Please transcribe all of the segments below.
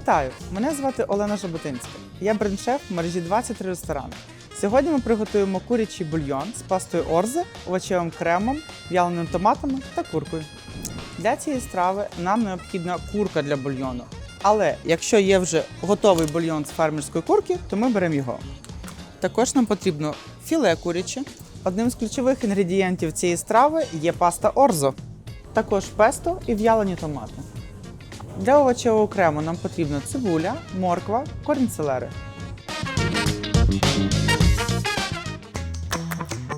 Вітаю! Мене звати Олена Жаботинська. Я бренд-шеф мережі 23 ресторани. Сьогодні ми приготуємо курячий бульйон з пастою орзе, овочевим кремом, в'яленими томатами та куркою. Для цієї страви нам необхідна курка для бульйону. Але якщо є вже готовий бульйон з фермерської курки, то ми беремо його. Також нам потрібно філе куряче. Одним з ключових інгредієнтів цієї страви є паста орзо, також песто і в'ялені томати. Для овочевого крему нам потрібна цибуля, морква, корінь селери.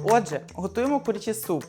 Отже, готуємо курячий суп,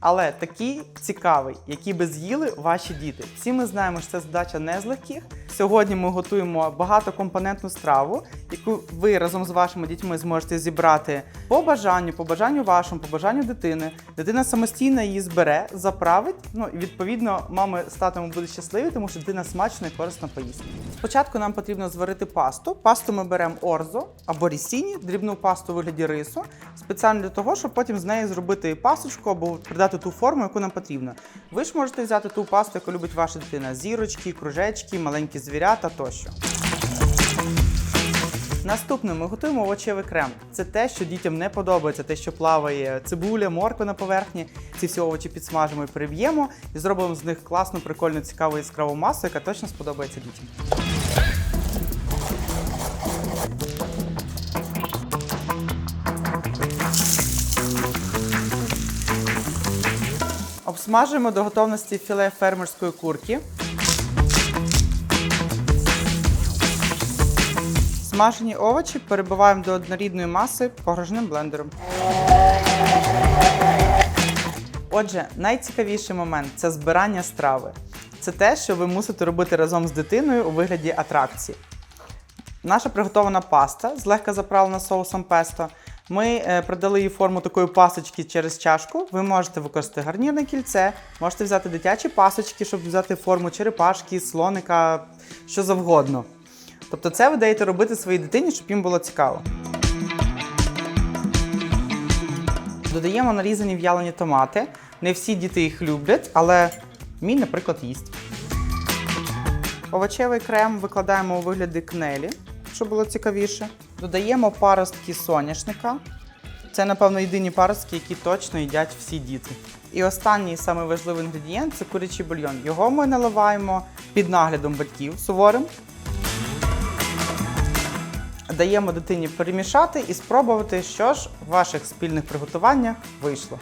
але такий цікавий, який би з'їли ваші діти. Всі ми знаємо, що це задача не з легких. Сьогодні ми готуємо багатокомпонентну страву, яку ви разом з вашими дітьми зможете зібрати по бажанню, по бажанню вашому, по бажанню дитини. Дитина самостійно її збере, заправить. Ну і відповідно мами з татами будуть щасливі, тому що дитина смачно і корисно поїсть. Спочатку нам потрібно зварити пасту. Пасту ми беремо орзо або рісіні, дрібну пасту у вигляді рису, спеціально для того, щоб потім з неї зробити пасочку або придати ту форму, яку нам потрібно. Ви ж можете взяти ту пасту, яку любить ваша дитина: зірочки, кружечки, маленькі звірята тощо. Наступне ми готуємо овочевий крем. Це те, що дітям не подобається, те, що плаває цибуля, морква на поверхні. Ці всі овочі підсмажимо і переб'ємо і зробимо з них класну, прикольну, цікаву яскраву масу, яка точно сподобається дітям. Обсмажуємо до готовності філе фермерської курки. Смажені овочі перебиваємо до однорідної маси погружним блендером. Отже, найцікавіший момент це збирання страви. Це те, що ви мусите робити разом з дитиною у вигляді атракції. Наша приготована паста, злегка заправлена соусом песто. Ми е, придали їй форму такої пасочки через чашку. Ви можете використати гарнірне кільце, можете взяти дитячі пасочки, щоб взяти форму черепашки, слоника, що завгодно. Тобто це ви даєте робити своїй дитині, щоб їм було цікаво. Додаємо нарізані в'ялені томати. Не всі діти їх люблять, але мій, наприклад, їсть. Овочевий крем викладаємо у вигляді кнелі, щоб було цікавіше. Додаємо паростки соняшника. Це, напевно, єдині паростки, які точно їдять всі діти. І останній самий важливий інгредієнт це курячий бульйон. Його ми наливаємо під наглядом батьків суворим даємо дитині перемішати і спробувати, що ж в ваших спільних приготуваннях вийшло.